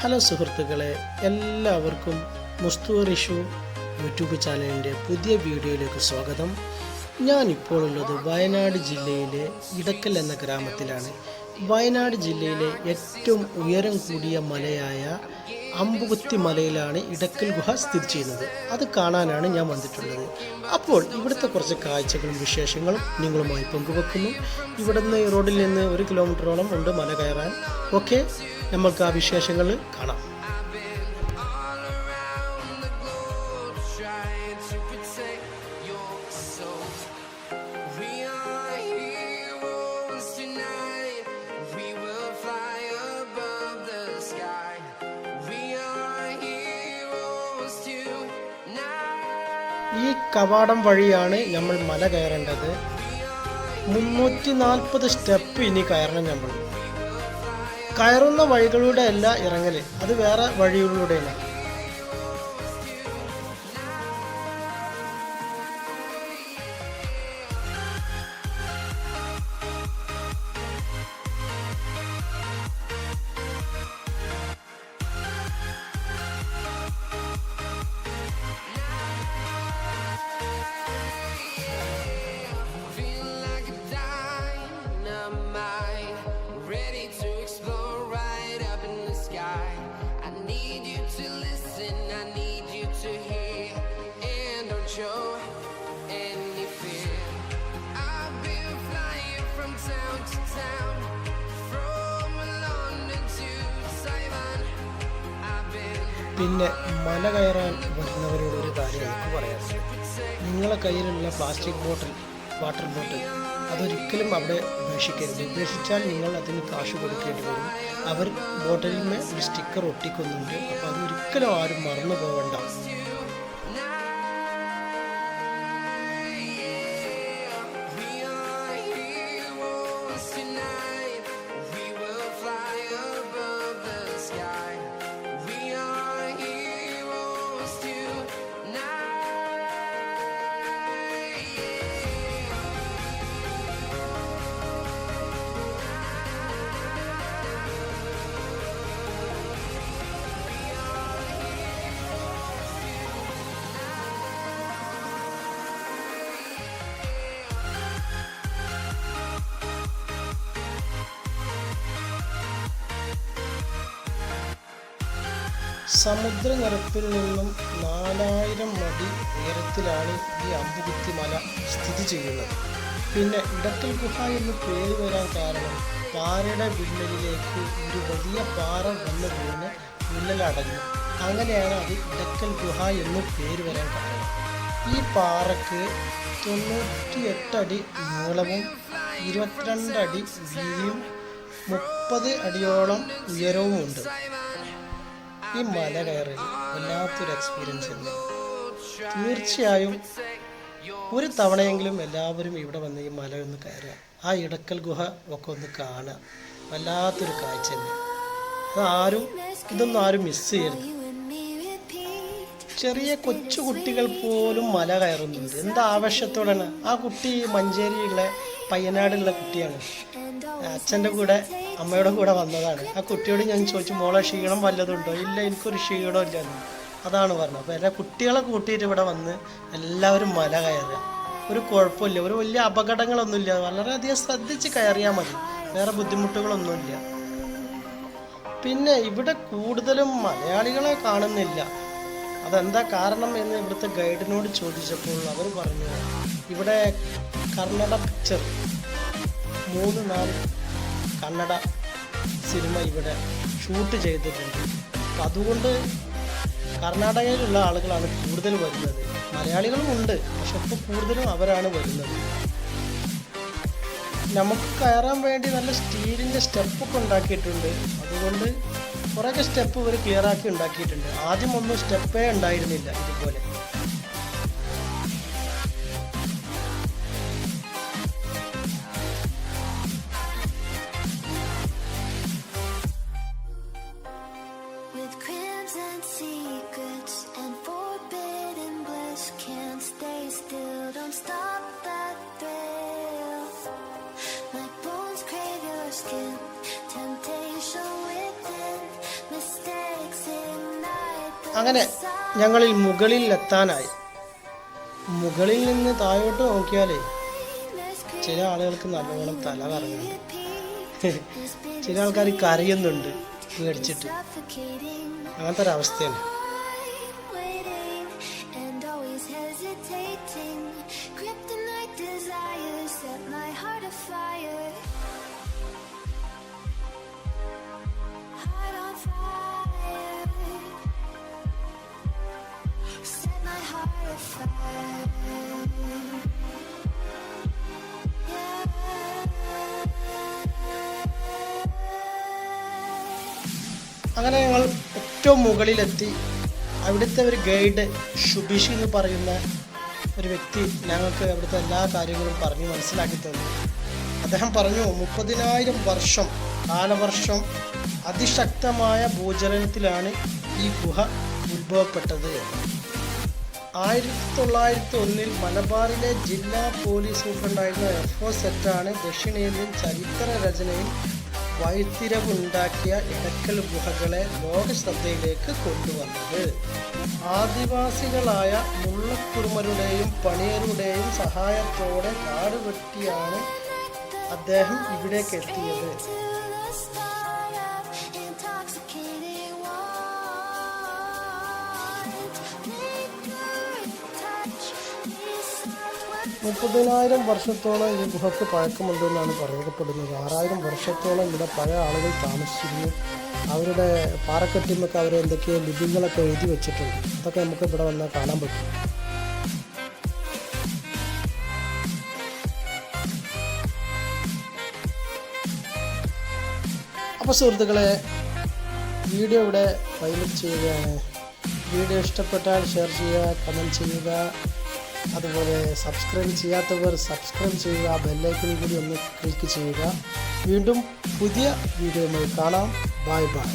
Hello സുഹൃത്തുക്കളെ എല്ലാവർക്കും Musthu Rishu YouTube ചാനലിന്റെ പുതിയ വീഡിയോയിലേക്ക് സ്വാഗതം. ഞാൻ ഇപ്പോൾ ഉള്ളത് വയനാട് ജില്ലയിലെ ഇടക്കൽ എന്ന ഗ്രാമത്തിലാണ്. വയനാട് ജില്ലയിലെ ഏറ്റവും ഉയരം കൂടിയ മലയായ അമ്പുകുത്തി മലയിലാണ് ഇടക്കൽ ഗുഹ സ്ഥിതി ചെയ്യുന്നത്. അത് കാണാനാണ് ഞാൻ വന്നിട്ടുള്ളത്. അപ്പോൾ ഇവിടുത്തെ കുറച്ച് കാഴ്ചകളും വിശേഷങ്ങളും നിങ്ങളുമായി പങ്കുവെക്കുന്നു. ഇവിടുന്ന് റോഡിൽ നിന്ന് ഒരു കിലോമീറ്ററോളം ഉണ്ട് മല കയറാൻ. ഓക്കെ നമുക്ക് ആ വിശേഷങ്ങൾ കാണാം. കവാടം വഴിയാണ് നമ്മൾ മല കയറേണ്ടത്. മുന്നൂറ്റി നാൽപ്പത് സ്റ്റെപ്പ് ഇനി കയറണം നമ്മൾ. കയറുന്ന വഴികളിലൂടെ അല്ല ഇറങ്ങൽ. അത് വേറെ വഴികളിലൂടെയാണ് show any fear. I've been flying from town to town, from London to Taiwan. I've been പിന്നെ മല കയറാൻ വരുന്നവരോട് ഒരു കാര്യം എനിക്ക് പറയാനുണ്ട്. നിങ്ങളെ കയ്യിലുള്ള പ്ലാസ്റ്റിക് ബോട്ടിൽ വാട്ടർ ബോട്ടിൽ അതൊരിക്കലും അവിടെ ഉപേക്ഷിക്കരുത്. ഉപേക്ഷിച്ചാൽ നിങ്ങൾ അതിന് കാശ് കൊടുക്കേണ്ടി വരും. അവർ ബോട്ടിലിന്മേൽ ഒരു സ്റ്റിക്കർ ഒട്ടിക്കുന്നുണ്ട്. അപ്പോൾ അതൊരിക്കലും ആരും മറന്നു പോകണ്ട സമുദ്രനിരപ്പിൽ നിന്നും നാലായിരം അടി ഉയരത്തിലാണ് ഈ അമ്പുകുത്തി മല സ്ഥിതി ചെയ്യുന്നത്. പിന്നെ ഇടക്കൽ ഗുഹ എന്ന് പേര് വരാൻ കാരണം പാറയുടെ വിള്ളലിലേക്ക് ഒരു വലിയ പാറ വന്ന് വീണ് വിള്ളലടഞ്ഞു. അങ്ങനെയാണ് അത് ഇടക്കൽ ഗുഹ എന്ന് പേര് വരാൻ കാരണം. ഈ പാറക്ക് തൊണ്ണൂറ്റി എട്ടടി നീളവും ഇരുപത്തിരണ്ട് അടി മുപ്പത് അടിയോളം ഉയരവുമുണ്ട്. ഈ മല കയറി വല്ലാത്തൊരു എക്സ്പീരിയൻസ് തന്നെ തീർച്ചയായും ഒരു തവണയെങ്കിലും എല്ലാവരും ഇവിടെ വന്ന് ഈ മല ഒന്ന് കയറുക. ആ ഇടക്കൽ ഗുഹ ഒക്കെ ഒന്ന് കാണുക. വല്ലാത്തൊരു കാഴ്ച തന്നെ. അത് ആരും ഇതൊന്നും ആരും മിസ് ചെയ്യരുത്. ചെറിയ കൊച്ചു കുട്ടികൾ പോലും മല കയറുന്നുണ്ട്. എന്താ ആവശ്യത്തോടെയാണ് ആ കുട്ടി മഞ്ചേരിയുള്ള പയ്യനാടുള്ള കുട്ടിയാണ്. അച്ഛന്റെ കൂടെ അമ്മയുടെ കൂടെ വന്നതാണ്. ആ കുട്ടിയോട് ഞാൻ ചോദിച്ചു മോളെ ക്ഷീണം വല്ലതുണ്ടോ? ഇല്ല എനിക്കൊരു ക്ഷീണം ഇല്ല. എന്ന്. അതാണ് പറഞ്ഞത്. അപ്പോൾ എല്ലാ കുട്ടികളെ കൂട്ടിയിട്ട് ഇവിടെ വന്ന് എല്ലാവരും മല കയറുക. ഒരു കുഴപ്പമില്ല. ഒരു വലിയ അപകടങ്ങളൊന്നുമില്ല. വളരെയധികം ശ്രദ്ധിച്ച് കയറിയാൽ മതി. വേറെ ബുദ്ധിമുട്ടുകളൊന്നുമില്ല. പിന്നെ ഇവിടെ കൂടുതലും മലയാളികളെ കാണുന്നില്ല. അതെന്താ കാരണം എന്ന് ഇവിടുത്തെ ഗൈഡിനോട് ചോദിച്ചപ്പോൾ അവർ പറഞ്ഞു ഇവിടെ കന്നഡ പിക്ചർ മൂന്ന് നാല് കന്നഡ സിനിമ ഇവിടെ ഷൂട്ട് ചെയ്തിട്ടുണ്ട്. അപ്പം അതുകൊണ്ട് കർണാടകയിലുള്ള ആളുകളാണ് കൂടുതൽ വരുന്നത്. മലയാളികളും ഉണ്ട് പക്ഷെ ഇപ്പോൾ കൂടുതലും അവരാണ് വരുന്നത്. നമുക്ക് കയറാൻ വേണ്ടി നല്ല സ്റ്റീലിന്റെ സ്റ്റെപ്പൊക്കെ ഉണ്ടാക്കിയിട്ടുണ്ട്. അതുകൊണ്ട് കുറേയൊക്കെ സ്റ്റെപ്പ് ഇവർ ക്ലിയർ ആക്കി ഉണ്ടാക്കിയിട്ടുണ്ട്. ആദ്യം ഒന്നും സ്റ്റെപ്പേ ഉണ്ടായിരുന്നില്ല ഇതുപോലെ. With അങ്ങനെ ഞങ്ങളിൽ മുകളിൽ എത്താനായി മുകളിൽ നിന്ന് താഴോട്ട് നോക്കിയാലേ ചില ആളുകൾക്ക് നല്ലോണം തല കറങ്ങുന്നുണ്ട്. ചില ആൾക്കാർ കരയുന്നുണ്ട് പേടിച്ചിട്ട് അങ്ങനത്തെ ഒരു അങ്ങനെ ഞങ്ങൾ ഏറ്റവും മുകളിലെത്തി അവിടുത്തെ ഒരു ഗൈഡ് ഷുബിഷ് എന്ന് പറയുന്ന ഒരു വ്യക്തി ഞങ്ങൾക്ക് അവിടുത്തെ എല്ലാ കാര്യങ്ങളും പറഞ്ഞ് മനസ്സിലാക്കി തന്നു അദ്ദേഹം പറഞ്ഞു മുപ്പതിനായിരം വർഷം കാലവർഷം അതിശക്തമായ ഭൂചലനത്തിലാണ് ഈ ഗുഹ ഉത്ഭവപ്പെട്ടത്. ആയിരത്തി തൊള്ളായിരത്തി ഒന്നിൽ മലബാറിലെ ജില്ലാ പോലീസ് സൂപ്രണ്ടായിരുന്ന എഫ് ഒ സെറ്റാണ് ദക്ഷിണേന്ത്യൻ ചരിത്ര രചനയിൽ വൈത്തിരവുണ്ടാക്കിയ ഇടക്കൽ ഗുഹകളെ ലോക ശ്രദ്ധയിലേക്ക് കൊണ്ടുവന്നത്. ആദിവാസികളായ മുള്ളക്കുറുമരുടെയും പണിയരുടെയും സഹായത്തോടെ കാടുവെട്ടിയാണ് അദ്ദേഹം ഇവിടേക്ക് എത്തിയത്. മുപ്പതിനായിരം വർഷത്തോളം ഈ ഗുഹക്ക് പഴക്കമുണ്ടെന്നാണ് പറയപ്പെടുന്നത്. ആറായിരം വർഷത്തോളം ഇവിടെ പഴയ ആളുകൾ താമസിച്ചിരുന്നു. അവരുടെ പാറക്കെട്ടിമൊക്കെ അവർ എന്തൊക്കെയോ ലിപികളൊക്കെ എഴുതി വെച്ചിട്ടുണ്ട്. അതൊക്കെ നമുക്ക് ഇവിടെ വന്ന് കാണാൻ പറ്റും. അപ്പോൾ സുഹൃത്തുക്കളെ വീഡിയോ ഇവിടെ ഫൈലിറ്റ് ചെയ്യുകയാണ്. വീഡിയോ ഇഷ്ടപ്പെട്ടാൽ ഷെയർ ചെയ്യുക കമന്റ് ചെയ്യുക. അതുപോലെ സബ്സ്ക്രൈബ് ചെയ്യാത്തവർ സബ്സ്ക്രൈബ് ചെയ്യുക ബെല്ലൈക്കണിൽ കൂടി ഒന്ന് ക്ലിക്ക് ചെയ്യുക. വീണ്ടും പുതിയ വീഡിയോയുമായി കാണാം. Bye bye